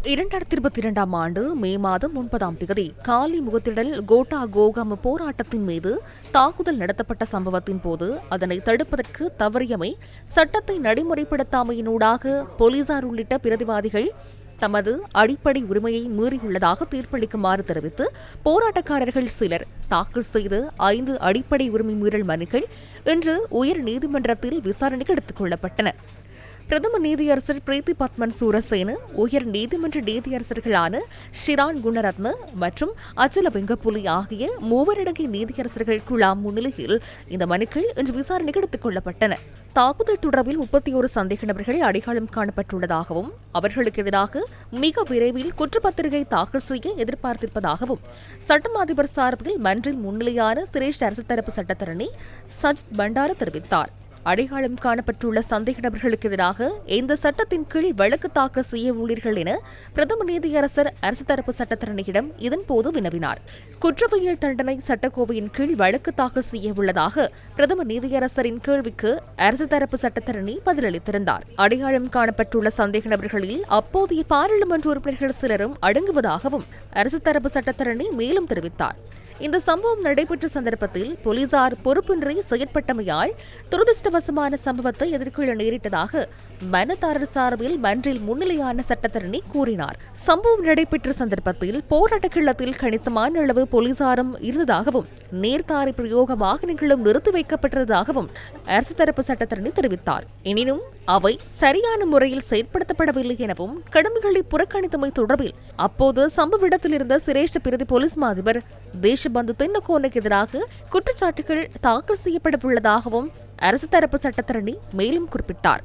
இரண்டாயிரத்தி இருபத்தி இரண்டாம் ஆண்டு மே மாதம் ஒன்பதாம் தேதி காலி முகத்திடல் கோட்டா கோகம் போராட்டத்தின் மீது தாக்குதல் நடத்தப்பட்ட சம்பவத்தின் போது அதனை தடுப்பதற்கு தவறியமை சட்டத்தை நடைமுறைப்படுத்தாமையினூடாக போலீசார் உள்ளிட்ட பிரதிவாதிகள் தமது அடிப்படை உரிமையை மீறியுள்ளதாக தீர்ப்பளிக்குமாறு தெரிவித்து போராட்டக்காரர்கள் சிலர் தாக்கல் செய்த ஐந்து அடிப்படை உரிமை மீறல் மனுக்கள் இன்று உயர் நீதிமன்றத்தில் விசாரணைக்கு எடுத்துக் கொள்ளப்பட்டன. பிரதம நீதியரசர் பிரீத்தி பத்மன் சூரசேன உயர் நீதிமன்ற நீதியரசர்களான ஷிரான் குணரத்ன மற்றும் அச்சல வெங்கப்புலி ஆகிய மூவரடங்கிய நீதியரசர்கள் குழாம் முன்னிலையில் இந்த மனுக்கள் இன்று விசாரணைக்கு எடுத்துக் கொள்ளப்பட்டன. தாக்குதல் தொடர்பில் முப்பத்தி ஒரு சந்தேக நபர்கள் அடையாளம் காணப்பட்டுள்ளதாகவும் அவர்களுக்கு எதிராக மிக விரைவில் குற்றப்பத்திரிகை தாக்கல் செய்ய எதிர்பார்த்திருப்பதாகவும் சட்டம் அதிபர் சார்பில் மன்றில் முன்னிலையான சிரேஷ்ட அரசு தரப்பு சட்டத்தரணி சஜித் பண்டார தெரிவித்தார். அடையாளம் காணப்பட்டுள்ள சந்தேக நபர்களுக்கு எதிராக இந்த சட்டத்தின் கீழ் வழக்கு தாக்கல் செய்ய உள்ளீர்கள் என பிரதம நீதியரசர் அரசு தரப்பு சட்டத்தரணியிடம் இதன்போது வினவினார். குற்றவியல் தண்டனை சட்டக்கோவையின் கீழ் வழக்கு தாக்கல் செய்ய உள்ளதாக பிரதம நீதியரசரின் கேள்விக்கு அரசு தரப்பு சட்டத்தரணி பதிலளித்திருந்தார். அடையாளம் காணப்பட்டுள்ள சந்தேக நபர்களில் அப்போதைய பாராளுமன்ற உறுப்பினர்கள் சிலரும் அடங்குவதாகவும் அரசு தரப்பு சட்டத்தரணி மேலும் தெரிவித்தார். இந்த சம்பவம் நடைபெற்ற சந்தர்ப்பத்தில் போலீசார் பொறுப்பின்றி செயற்பட்டமையால் துரதிருஷ்டவசமான சம்பவத்தை எதிர்கொள்ள நேரிட்டதாக மனதாரர் சார்பில் மன்றில் முன்னிலையான சட்டத்தரணி கூறினார். சம்பவம் நடைபெற்ற சந்தர்ப்பத்தில் போராட்ட கிள்ளத்தில் கணிசமான அளவு போலீசாரும் இருந்ததாகவும் நேர்த்தாரை பிரயோக வாகனங்களும் நிறுத்தி வைக்கப்பட்டதாகவும் அரசு தரப்பு சட்டத்தரணி தெரிவித்தார். எனினும் அவை சரியான முறையில் செயற்படுத்தப்படவில்லை எனவும் கடமைகளை புறக்கணித்தமை தொடர்பில் அப்போது சம்பவ இடத்தில் இருந்த சிரேஷ்ட பிரதி போலீஸ் மாதிபர் தேசபந்து தென்னகோனுக்கு எதிராக குற்றச்சாட்டுகள் தாக்கல் செய்யப்பட உள்ளதாகவும் அரசு தரப்பு சட்டத்தரணி மேலும் குறிப்பிட்டார்.